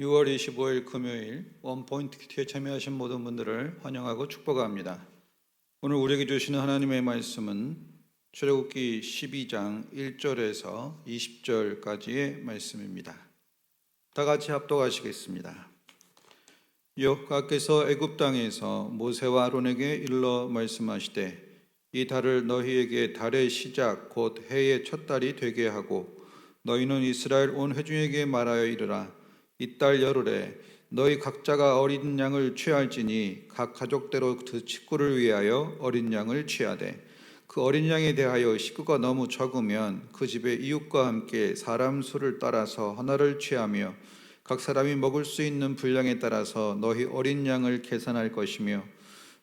6월 25일 금요일 원포인트 큐티에 참여하신 모든 분들을 환영하고 축복합니다. 오늘 우리에게 주시는 하나님의 말씀은 출애굽기 12장 1절에서 20절까지의 말씀입니다. 다 같이 합독하시겠습니다. 여호와께서 애굽 땅에서 모세와 아론에게 일러 말씀하시되 이 달을 너희에게 달의 시작 곧 해의 첫 달이 되게 하고 너희는 이스라엘 온 회중에게 말하여 이르라 이달 열흘에 너희 각자가 어린 양을 취할지니 각 가족대로 그 식구를 위하여 어린 양을 취하되 그 어린 양에 대하여 식구가 너무 적으면 그 집의 이웃과 함께 사람 수를 따라서 하나를 취하며 각 사람이 먹을 수 있는 분량에 따라서 너희 어린 양을 계산할 것이며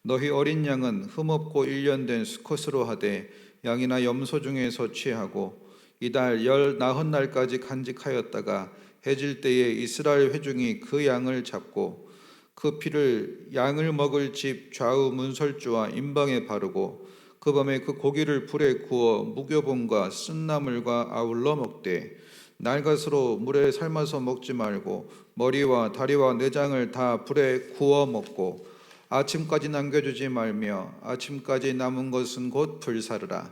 너희 어린 양은 흠없고 일련된 수컷으로 하되 양이나 염소 중에서 취하고 이달 열 나흔 날까지 간직하였다가 해질 때에 이스라엘 회중이 그 양을 잡고 그 피를 양을 먹을 집 좌우 문설주와 임방에 바르고 그 밤에 그 고기를 불에 구워 무교본과 쓴나물과 아울러 먹되 날것으로 물에 삶아서 먹지 말고 머리와 다리와 내장을 다 불에 구워 먹고 아침까지 남겨주지 말며 아침까지 남은 것은 곧 불사르라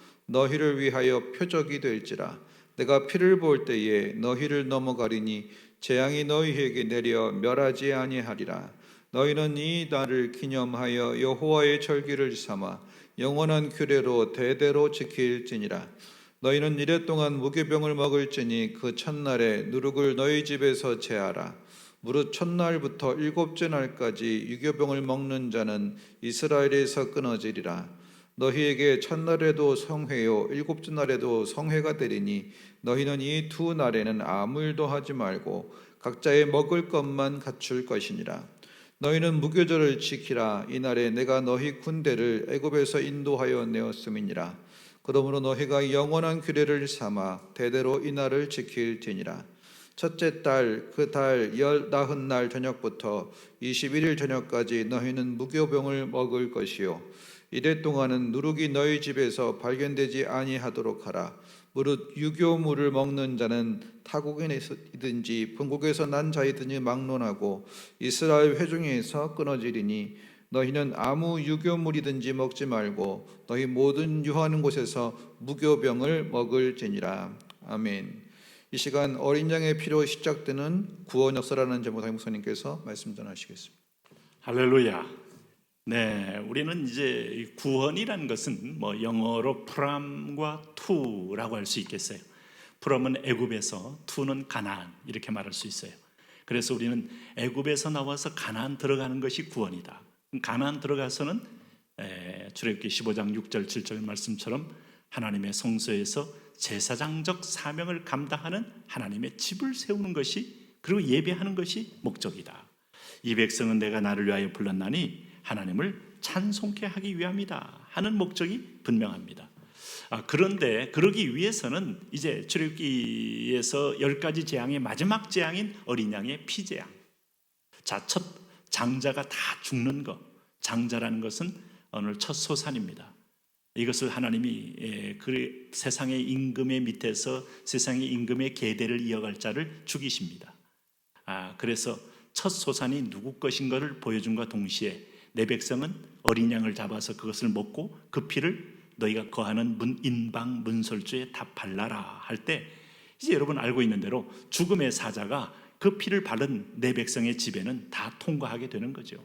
너희를 위하여 표적이 될지라. 내가 피를 볼 때에 너희를 넘어가리니 재앙이 너희에게 내려 멸하지 아니하리라. 너희는 이 날을 기념하여 여호와의 절기를 삼아 영원한 규례로 대대로 지킬지니라. 너희는 이래 동안 무교병을 먹을지니 그 첫날에 누룩을 너희 집에서 제하라. 무릇 첫날부터 일곱째 날까지 유교병을 먹는 자는 이스라엘에서 끊어지리라 너희에게 첫날에도 성회요 일곱째 날에도 성회가 되리니 너희는 이 두 날에는 아무 일도 하지 말고 각자의 먹을 것만 갖출 것이니라. 너희는 무교절을 지키라. 이 날에 내가 너희 군대를 애굽에서 인도하여 내었음이니라. 그러므로 너희가 영원한 규례를 삼아 대대로 이 날을 지킬지니라. 첫째 달 그 달열 나흔 날 저녁부터 21일 저녁까지 너희는 무교병을 먹을 것이요 이래 동안은 누룩이 너희 집에서 발견되지 아니하도록 하라 무릇 유교물을 먹는 자는 타국인이든지 본국에서 난 자이든지 막론하고 이스라엘 회중에서 끊어지리니 너희는 아무 유교물이든지 먹지 말고 너희 모든 유하는 곳에서 무교병을 먹을지니라 아멘. 이 시간 어린 양의 피로 시작되는 구원 역사라는 제목 의 목사님께서 말씀 전하시겠습니다. 할렐루야. 네, 우리는 이제 구원이라는 것은 뭐 영어로 프람과 투라고 할 수 있겠어요. 프람은 애굽에서 투는 가나안 이렇게 말할 수 있어요. 그래서 우리는 애굽에서 나와서 가나안 들어가는 것이 구원이다. 가나안 들어가서는 에, 출애굽기 15장 6절 7절 말씀처럼 하나님의 성소에서 제사장적 사명을 감당하는 하나님의 집을 세우는 것이 그리고 예배하는 것이 목적이다. 이 백성은 내가 나를 위하여 불렀나니 하나님을 찬송케 하기 위함이다 하는 목적이 분명합니다. 아, 그런데 그러기 위해서는 이제 출애굽기에서 열 가지 재앙의 마지막 재앙인 어린 양의 피재앙. 자, 첫 장자가 다 죽는 것. 장자라는 것은 오늘 첫 소산입니다. 이것을 하나님이 예, 그 세상의 임금의 밑에서 세상의 임금의 계대를 이어갈 자를 죽이십니다. 아, 그래서 첫 소산이 누구 것인 것을 보여준과 동시에 내 백성은 어린 양을 잡아서 그것을 먹고 그 피를 너희가 거하는 문 인방 문설주에 다 발라라 할 때 이제 여러분 알고 있는 대로 죽음의 사자가 그 피를 바른 내 백성의 집에는 다 통과하게 되는 거죠.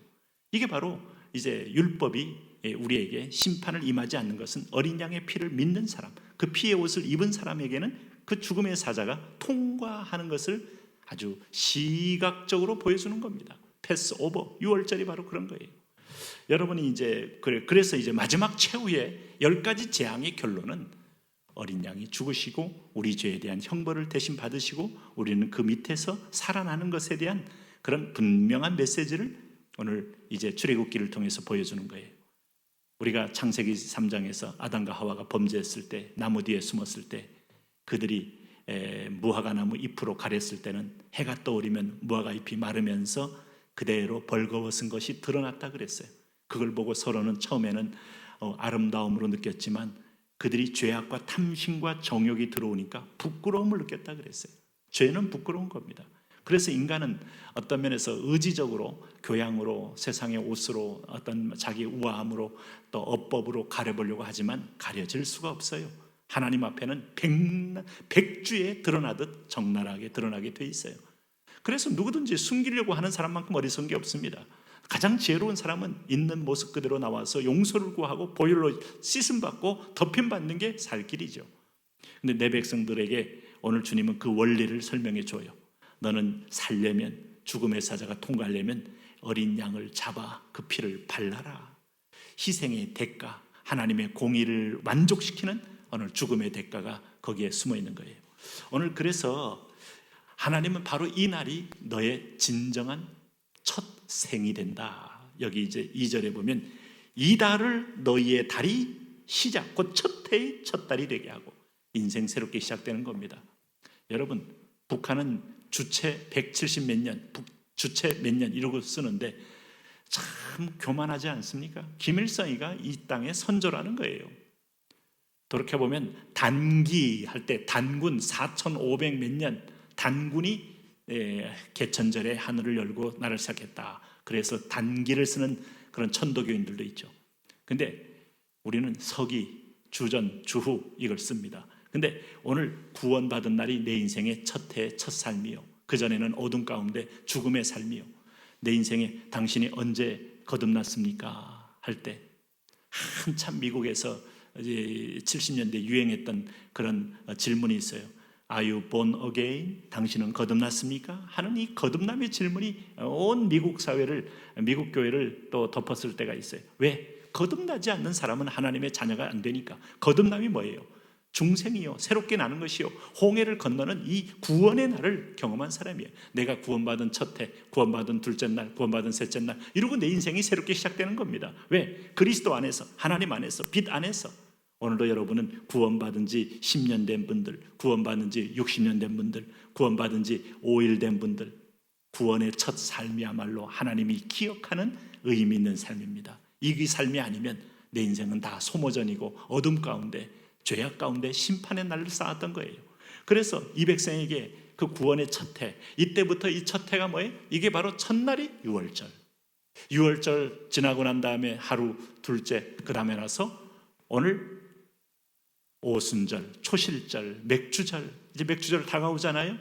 이게 바로 이제 율법이 우리에게 심판을 임하지 않는 것은 어린 양의 피를 믿는 사람, 그 피의 옷을 입은 사람에게는 그 죽음의 사자가 통과하는 것을 아주 시각적으로 보여주는 겁니다. 패스 오버, 6월절이 바로 그런 거예요. 여러분이 이제 그래서 이제 마지막 최후의 열 가지 재앙의 결론은 어린 양이 죽으시고 우리 죄에 대한 형벌을 대신 받으시고 우리는 그 밑에서 살아나는 것에 대한 그런 분명한 메시지를 오늘 이제 출애굽기를 통해서 보여주는 거예요. 우리가 창세기 3장에서 아담과 하와가 범죄했을 때 나무 뒤에 숨었을 때 그들이 에, 무화과 나무 잎으로 가렸을 때는 해가 떠오르면 무화과 잎이 마르면서 그대로 벌거벗은 것이 드러났다 그랬어요. 그걸 보고 서로는 처음에는 어, 아름다움으로 느꼈지만 그들이 죄악과 탐심과 정욕이 들어오니까 부끄러움을 느꼈다 그랬어요. 죄는 부끄러운 겁니다. 그래서 인간은 어떤 면에서 의지적으로 교양으로 세상의 옷으로 어떤 자기 우아함으로 또 어법으로 가려보려고 하지만 가려질 수가 없어요. 하나님 앞에는 백, 백주에 드러나듯 적나라하게 드러나게 돼 있어요. 그래서 누구든지 숨기려고 하는 사람만큼 어리석은 게 없습니다. 가장 지혜로운 사람은 있는 모습 그대로 나와서 용서를 구하고 보혈로 씻음 받고 덮임 받는 게 살 길이죠. 근데 내 백성들에게 오늘 주님은 그 원리를 설명해 줘요. 너는 살려면 죽음의 사자가 통과하려면 어린 양을 잡아 그 피를 발라라. 희생의 대가, 하나님의 공의를 만족시키는 오늘 죽음의 대가가 거기에 숨어 있는 거예요. 오늘 그래서 하나님은 바로 이 날이 너의 진정한 첫 생이 된다. 여기 이제 2절에 보면 이 달을 너희의 달이 시작, 곧 첫 해의 첫 달이 되게 하고 인생 새롭게 시작되는 겁니다. 여러분, 북한은 주체 170 몇 년, 북- 주체 몇 년 이러고 쓰는데 참 교만하지 않습니까? 김일성이가 이 땅의 선조라는 거예요. 돌이켜 보면 단기 할 때 단군 4,500 몇 년 단군이 예, 개천절에 하늘을 열고 나를 시작했다. 그래서 단기를 쓰는 그런 천도교인들도 있죠. 근데 우리는 서기, 주전, 주후 이걸 씁니다. 근데 오늘 구원받은 날이 내 인생의 첫 해, 첫 삶이요. 그전에는 어둠 가운데 죽음의 삶이요. 내 인생에 당신이 언제 거듭났습니까? 할 때 한참 미국에서 이제 70년대 유행했던 그런 어, 질문이 있어요. Are you born again? 당신은 거듭났습니까? 하는 이 거듭남의 질문이 온 미국 사회를 미국 교회를 또 덮었을 때가 있어요. 왜? 거듭나지 않는 사람은 하나님의 자녀가 안 되니까. 거듭남이 뭐예요? 중생이요. 새롭게 나는 것이요. 홍해를 건너는 이 구원의 날을 경험한 사람이에요. 내가 구원받은 첫 해, 구원받은 둘째 날, 구원받은 셋째 날 이러고 내 인생이 새롭게 시작되는 겁니다. 왜? 그리스도 안에서, 하나님 안에서, 빛 안에서 오늘도 여러분은 구원받은 지 10년 된 분들, 구원받은 지 60년 된 분들, 구원받은 지 5일 된 분들, 구원의 첫 삶이야말로 하나님이 기억하는 의미 있는 삶입니다. 이 삶이 아니면 내 인생은 다 소모전이고 어둠 가운데 죄악 가운데 심판의 날을 쌓았던 거예요. 그래서 이 백성에게 그 구원의 첫 해, 이때부터 이 첫 해가 뭐예요? 이게 바로 첫날이 6월절. 6월절 지나고 난 다음에 하루 둘째 그 다음에 나서 오늘 오순절, 초실절, 맥주절 이제 맥주절 다가오잖아요.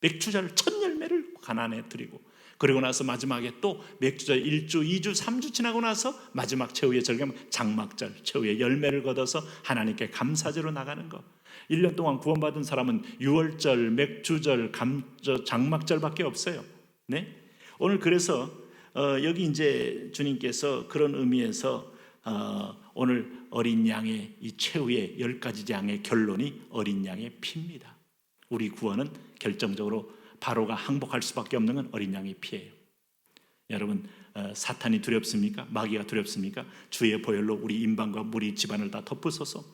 맥주절 첫 열매를 가난에 드리고 그리고 나서 마지막에 또 맥주절 1주, 2주, 3주 지나고 나서 마지막 최후의 절기면 장막절, 최후의 열매를 거둬서 하나님께 감사제로 나가는 거. 1년 동안 구원받은 사람은 6월절, 맥주절, 장막절밖에 없어요. 네? 오늘 그래서 어, 여기 이제 주님께서 그런 의미에서 어, 오늘 어린 양의 이 최후의 열 가지 양의 결론이 어린 양의 피입니다. 우리 구원은 결정적으로 바로가 항복할 수밖에 없는 건 어린 양의 피예요. 여러분 어, 사탄이 두렵습니까? 마귀가 두렵습니까? 주의 보혈로 우리 인방과 우리 집안을 다 덮으소서.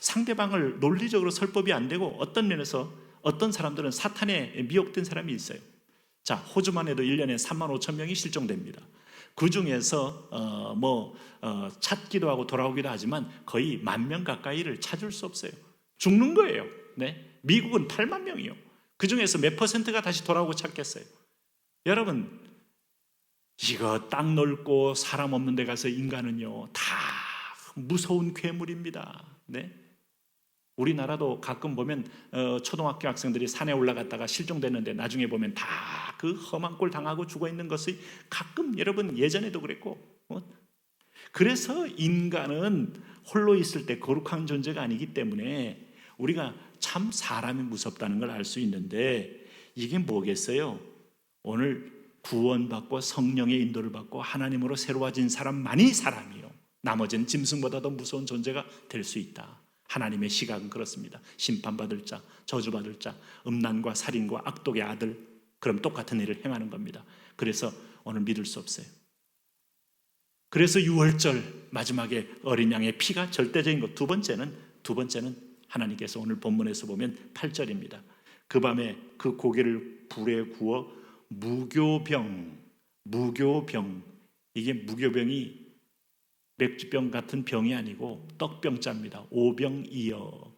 상대방을 논리적으로 설법이 안 되고 어떤 면에서 어떤 사람들은 사탄에 미혹된 사람이 있어요. 자 호주만 해도 1년에 3만 5천 명이 실종됩니다. 그 중에서 어, 뭐 어, 찾기도 하고 돌아오기도 하지만 거의 만 명 가까이를 찾을 수 없어요. 죽는 거예요. 네, 미국은 8만 명이요. 그 중에서 몇 퍼센트가 다시 돌아오고 찾겠어요. 여러분 이거 땅 넓고 사람 없는 데 가서 인간은요 다 무서운 괴물입니다. 네. 우리나라도 가끔 보면 어, 초등학교 학생들이 산에 올라갔다가 실종됐는데 나중에 보면 다 그 험한 꼴 당하고 죽어 있는 것이 가끔 여러분 예전에도 그랬고 어? 그래서 인간은 홀로 있을 때 거룩한 존재가 아니기 때문에 우리가 참 사람이 무섭다는 걸 알 수 있는데 이게 뭐겠어요? 오늘 구원받고 성령의 인도를 받고 하나님으로 새로워진 사람만이 사람이요. 나머지는 짐승보다 더 무서운 존재가 될 수 있다. 하나님의 시각은 그렇습니다. 심판받을 자, 저주받을 자, 음란과 살인과 악독의 아들, 그럼 똑같은 일을 행하는 겁니다. 그래서 오늘 믿을 수 없어요. 그래서 6월절 마지막에 어린 양의 피가 절대적인 것. 두 번째는 두 번째는 하나님께서 오늘 본문에서 보면 8절입니다. 그 밤에 그 고기를 불에 구워 무교병 무교병 이게 무교병이 맥주병 같은 병이 아니고 떡병자입니다. 오병이어.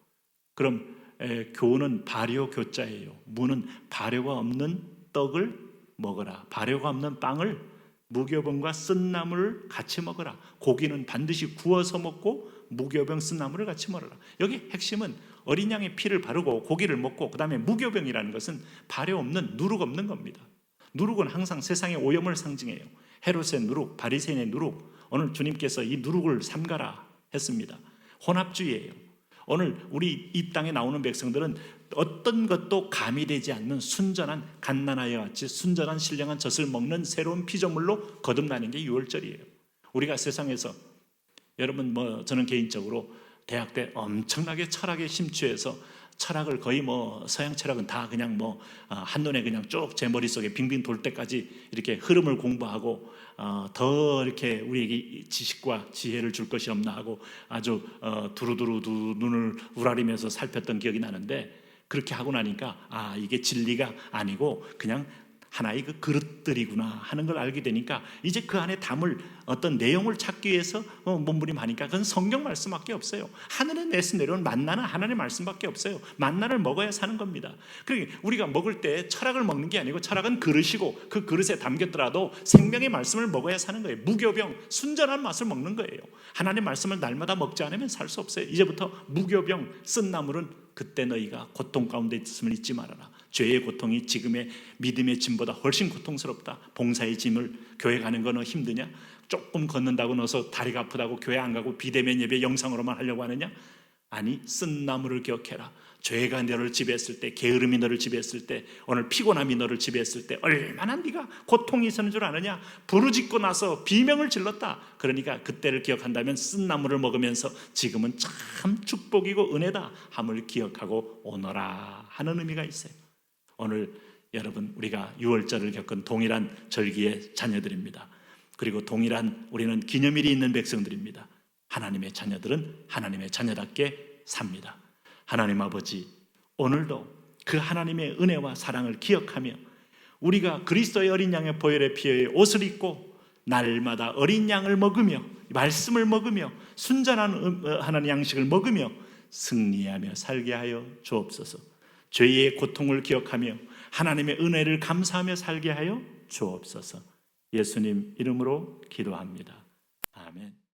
그럼 에, 교는 발효 교자예요. 무는 발효가 없는 떡을 먹어라. 발효가 없는 빵을 무교병과 쓴나물을 같이 먹어라. 고기는 반드시 구워서 먹고 무교병 쓴나물을 같이 먹어라. 여기 핵심은 어린 양의 피를 바르고 고기를 먹고 그다음에 무교병이라는 것은 발효 없는 누룩 없는 겁니다. 누룩은 항상 세상의 오염을 상징해요. 헤롯의 누룩, 바리새인의 누룩. 오늘 주님께서 이 누룩을 삼가라 했습니다. 혼합주의예요. 오늘 우리 이 땅에 나오는 백성들은 어떤 것도 가미되지 않는 순전한 갓난아이와 같이 순전한 신령한 젖을 먹는 새로운 피조물로 거듭나는 게 6월절이에요. 우리가 세상에서 여러분 뭐 저는 개인적으로 대학 때 엄청나게 철학에 심취해서 철학을 거의 뭐 서양 철학은 다 그냥 뭐 어, 한눈에 그냥 쭉 제 머릿속에 빙빙 돌 때까지 이렇게 흐름을 공부하고 어, 더 이렇게 우리에게 지식과 지혜를 줄 것이 없나 하고 아주 어, 두루두루 두 눈을 우라리면서 살폈던 기억이 나는데 그렇게 하고 나니까 아 이게 진리가 아니고 그냥 하나의 그 그릇들이구나 하는 걸 알게 되니까 이제 그 안에 담을 어떤 내용을 찾기 위해서 어, 몸부림하니까 그건 성경 말씀밖에 없어요. 하늘에 내서 내려온 만나는 하나님의 말씀밖에 없어요. 만나를 먹어야 사는 겁니다. 그러니까 우리가 먹을 때 철학을 먹는 게 아니고 철학은 그릇이고 그 그릇에 담겼더라도 생명의 말씀을 먹어야 사는 거예요. 무교병 순전한 맛을 먹는 거예요. 하나님의 말씀을 날마다 먹지 않으면 살 수 없어요. 이제부터 무교병 쓴 나물은 그때 너희가 고통 가운데 있음을 잊지 말아라. 죄의 고통이 지금의 믿음의 짐보다 훨씬 고통스럽다. 봉사의 짐을 교회 가는 거는 힘드냐? 조금 걷는다고 넣어서 다리가 아프다고 교회 안 가고 비대면 예배 영상으로만 하려고 하느냐? 아니 쓴 나무를 기억해라. 죄가 너를 지배했을 때, 게으름이 너를 지배했을 때, 오늘 피곤함이 너를 지배했을 때 얼마나 네가 고통이 있었는 줄 아느냐? 부르짖고 나서 비명을 질렀다. 그러니까 그때를 기억한다면 쓴 나무를 먹으면서 지금은 참 축복이고 은혜다 함을 기억하고 오너라 하는 의미가 있어요. 오늘 여러분 우리가 6월절을 겪은 동일한 절기의 자녀들입니다. 그리고 동일한 우리는 기념일이 있는 백성들입니다. 하나님의 자녀들은 하나님의 자녀답게 삽니다. 하나님 아버지, 오늘도 그 하나님의 은혜와 사랑을 기억하며 우리가 그리스도의 어린 양의 보혈의 피의 옷을 입고 날마다 어린 양을 먹으며 말씀을 먹으며 순전한 음- 어, 하나님 양식을 먹으며 승리하며 살게 하여 주옵소서. 죄의 고통을 기억하며 하나님의 은혜를 감사하며 살게 하여 주옵소서. 예수님 이름으로 기도합니다. 아멘.